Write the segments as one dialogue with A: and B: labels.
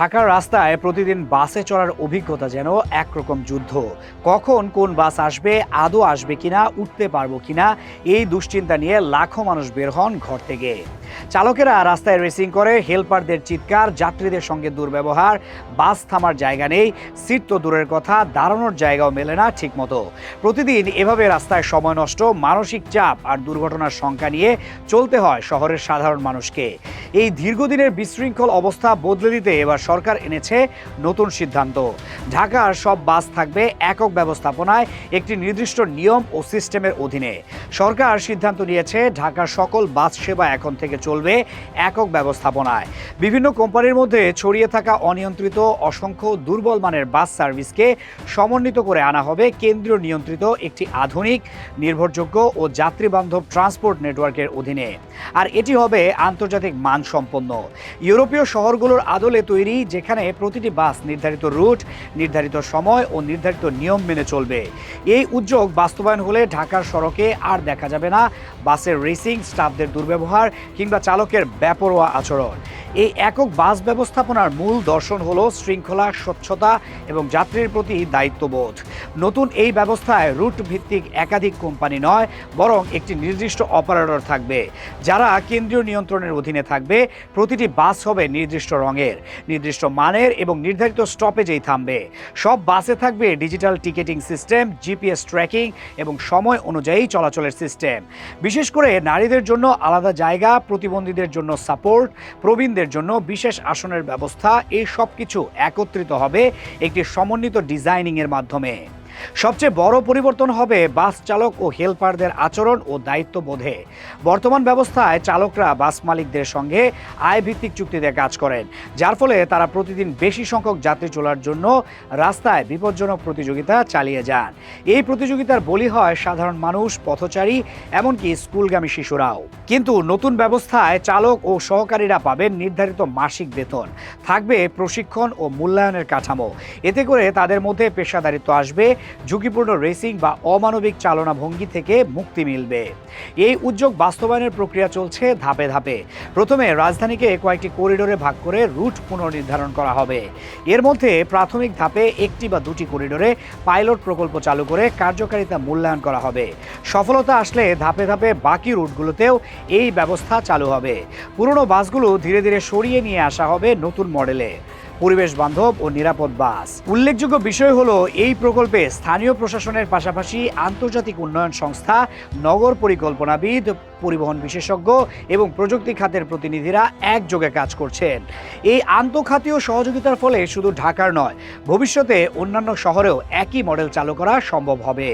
A: ঢাকার রাস্তায় প্রতিদিন বাসে চড়ার অভিজ্ঞতা যেন একরকম যুদ্ধ। কখন কোন বাস আসবে, আদৌ আসবে কিনা, উঠতে পারব কিনা, এই দুশ্চিন্তা নিয়ে লাখো মানুষ বের হন ঘর থেকে। চালকেরা রাস্তায় রেসিং করে হেলপারদের চিৎকার, যাত্রীদের সঙ্গে দুর্ব্যবহার, বাস থামার জায়গা নেই, সিট তো দূরের কথা, দাঁড়ানোর জায়গাও মেলে না ঠিকমতো। প্রতিদিন এভাবে রাস্তায় সময় নষ্ট, মানসিক চাপ আর দুর্ঘটনার সংখ্যা নিয়ে চলতে হয় শহরের সাধারণ মানুষকে। এই দীর্ঘদিনের বিশৃঙ্খল অবস্থা বদলে দিতে এবার সরকার এনেছে নতুন সিদ্ধান্ত। ঢাকার সব বাস থাকবে একক ব্যবস্থাপনায় একটি নির্দিষ্ট নিয়ম ও সিস্টেমের অধীনে। সরকার সিদ্ধান্ত নিয়েছে ঢাকার সকল বাস সেবা এখন থেকে চলবে একক ব্যবস্থাপনায়। বিভিন্ন কোম্পানির মধ্যে ছড়িয়ে থাকা অনিয়ন্ত্রিত, অসংখ্য দুর্বল মানের বাস সার্ভিসকে সমন্বিত করে আনা হবে কেন্দ্রীয় নিয়ন্ত্রিত একটি আধুনিক, নির্ভরযোগ্য ও যাত্রীবান্ধব ট্রান্সপোর্ট নেটওয়ার্কের অধীনে। আর এটি হবে আন্তর্জাতিক মানসম্পন্ন। ইউরোপীয় শহরগুলোর আদলে তৈরি যেখানে প্রতিটি বাস নির্ধারিত রুট, নির্ধারিত সময় ও নির্ধারিত নিয়ম মেনে চলবে। এই উদ্যোগ বাস্তবায়ন হলে ঢাকার সড়কে আর দেখা যাবে না। বাসের রেসিং স্টাফদের দুর্ব্যবহার কিংবা চালকের ব্যাপরোয়া আচরণ। এই একক বাস ব্যবস্থাপনার মূল দর্শন হলো শৃঙ্খলা, স্বচ্ছতা এবং যাত্রীর প্রতি দায়িত্ববোধ। নতুন এই ব্যবস্থায় রুট ভিত্তিক একাধিক কোম্পানি নয়, বরং একটি নির্দিষ্ট অপারেটর থাকবে, যারা কেন্দ্রীয় নিয়ন্ত্রণের অধীনে থাকবে। প্রতিটি বাস হবে নির্দিষ্ট রঙের, নির্দিষ্ট মানের এবং নির্ধারিত স্টপেজেই থামবে। সব বাসে থাকবে digital ticketing system, GPS tracking এবং সময় অনুযায়ী চলাচলের সিস্টেম। বিশেষ করে নারীদের জন্য আলাদা জায়গা, প্রতিবন্ধীদের জন্য সাপোর্ট, প্রবীণদের জন্য বিশেষ আসনের ব্যবস্থা এই সব কিছু একত্রিত হবে একটি সমন্বিত ডিজাইনিংয়ের মাধ্যমে। সবচেয়ে বড় পরিবর্তন হবে বাস চালক ও হেলপারদের আচরণ ও দায়িত্ববোধে। বর্তমান ব্যবস্থায় চালকরা বাস মালিকদের সঙ্গে আয় ভিত্তিক চুক্তিতে কাজ করেন, যার ফলে তারা প্রতিদিন বেশি সংখ্যক যাত্রী চলার জন্য রাস্তায় বিপজ্জনক প্রতিযোগিতা চালিয়ে যান। এই প্রতিযোগিতার বলি হয় সাধারণ মানুষ, পথচারী, এমনকি স্কুলগামী শিশুরাও। কিন্তু নতুন ব্যবস্থায় চালক ও সহকারীরা পাবেন নির্ধারিত মাসিক বেতন, থাকবে প্রশিক্ষণ ও মূল্যায়নের কাঠামো। এতে করে তাদের মধ্যে পেশাদারিত্ব আসবে ঝুঁকিপূর্ণ রেসিং বা অমানবিক চালনা ভঙ্গি থেকে মুক্তি মিলবে। এই উদ্যোগ বাস্তবায়নের প্রক্রিয়া চলছে ধাপে ধাপে। প্রথমে রাজধানীকে কয়েকটি করিডোরে ভাগ করে রুট পুনর্নির্ধারণ করা হবে। এর মধ্যে প্রাথমিক ধাপে একটি বা দুটি করিডোরে পাইলট প্রকল্প চালু করে কার্যকারিতা মূল্যায়ন করা হবে। সফলতা আসলে ধাপে ধাপে বাকি রুটগুলোতেও এই ব্যবস্থা চালু হবে। পুরনো বাসগুলো ধীরে ধীরে সরিয়ে নিয়ে আসা হবে নতুন মডেলে পরিবেশ বান্ধব ও নিরাপদ বাস। উল্লেখযোগ্য বিষয় হলো, এই প্রকল্পে স্থানীয় প্রশাসনের পাশাপাশি আন্তর্জাতিক উন্নয়ন সংস্থা, নগর পরিকল্পনাবিদ, পরিবহন বিশেষজ্ঞ এবং প্রযুক্তি খাতের প্রতিনিধিরা একযোগে কাজ করছেন। এই আন্তঃখাতীয় সহযোগিতার ফলে শুধু ঢাকার নয়, ভবিষ্যতে অন্যান্য শহরেও একই মডেল চালু করা সম্ভব হবে।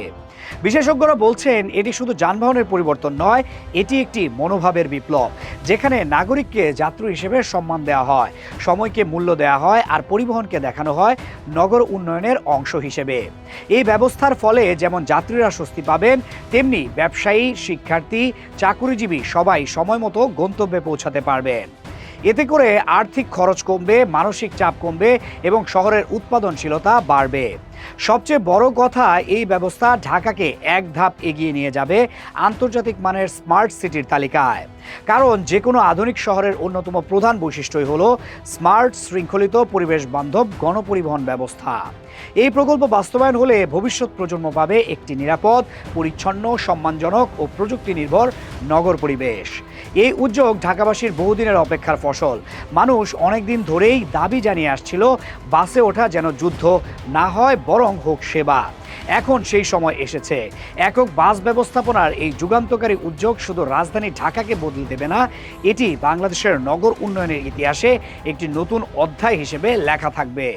A: বিশেষজ্ঞরা বলছেন, এটি শুধু যানবাহনের পরিবর্তন নয়, এটি একটি মনোভাবের বিপ্লব, যেখানে নাগরিককে যাত্রী হিসেবে সম্মান দেওয়া হয়, সময়কে মূল্য দেওয়া হয় আর পরিবহনকে দেখানো হয় নগর উন্নয়নের অংশ হিসেবে। এই ব্যবস্থার ফলে যেমন যাত্রীরা স্বস্তি পাবেন, তেমনি ব্যবসায়ী, শিক্ষার্থী, চাকুরিজীবী সবাই সময় মতো গন্তব্যে পৌঁছাতে পারবেন। এতে করে আর্থিক খরচ কমবে, মানসিক চাপ কমবে এবং শহরের উৎপাদনশীলতা বাড়বে। সবচেয়ে বড় কথা, এই ব্যবস্থা ঢাকাকে এক ধাপ এগিয়ে নিয়ে যাবে আন্তর্জাতিক মানের স্মার্ট সিটির তালিকায়। কারণ যে কোনো আধুনিক শহরের অন্যতম প্রধান বৈশিষ্ট্যই হল স্মার্ট, শৃঙ্খলিত পরিবেশ বান্ধব গণপরিবহন ব্যবস্থা। এই প্রকল্প বাস্তবায়ন হলে ভবিষ্যৎ প্রজন্ম পাবে একটি নিরাপদ, পরিচ্ছন্ন, সম্মানজনক ও প্রযুক্তি নির্ভর নগর পরিবেশ। এই উদ্যোগ ঢাকাবাসীর বহুদিনের অপেক্ষার ফসল। মানুষ অনেকদিন ধরেই দাবি জানিয়ে আসছিল, বাসে ওঠা যেন যুদ্ধ না হয়, বরং হোক সেবা। এখন সেই সময় এসেছে। একক বাস ব্যবস্থাপনার এই যুগান্তকারী উদ্যোগ শুধু রাজধানী ঢাকাকে বদলে দেবে না, এটি বাংলাদেশের নগর উন্নয়নের ইতিহাসে একটি নতুন অধ্যায় হিসেবে লেখা থাকবে।